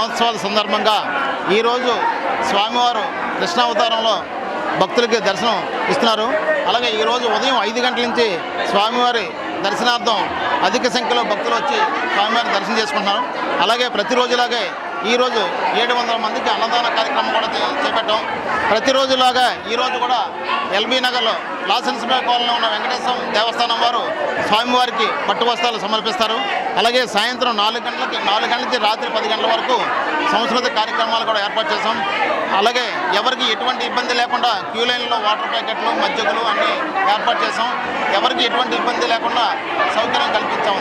మహోత్సవాల సందర్భంగా ఈరోజు స్వామివారు కృష్ణావతారంలో భక్తులకి దర్శనం ఇస్తున్నారు. అలాగే ఈరోజు ఉదయం ఐదు గంటల నుంచి స్వామివారి దర్శనార్థం అధిక సంఖ్యలో భక్తులు వచ్చి స్వామివారిని దర్శనం చేసుకుంటున్నారు. అలాగే ప్రతిరోజులాగే ఈరోజు ఏడు వందల మందికి అన్నదాన కార్యక్రమం కూడా చేపట్టాం. ప్రతిరోజులాగా ఈరోజు కూడా ఎల్బీ నగర్లో లాసెన్స్ బే కాలనీలో ఉన్న వెంకటేశ్వర దేవస్థానం వారు స్వామివారికి పట్టు వస్త్రాలు సమర్పిస్తారు. అలాగే సాయంత్రం నాలుగు గంటలకి నాలుగు గంటల నుంచి రాత్రి పది గంటల వరకు సంస్కృతి కార్యక్రమాలు కూడా ఏర్పాటు చేశాం. అలాగే ఎవరికి ఎటువంటి ఇబ్బంది లేకుండా క్యూ లైన్లో వాటర్ ప్యాకెట్లు మజ్జిగలు అన్నీ ఏర్పాటు చేసాం ఎవరికి ఎటువంటి ఇబ్బంది లేకుండా సౌకర్యం కల్పించాము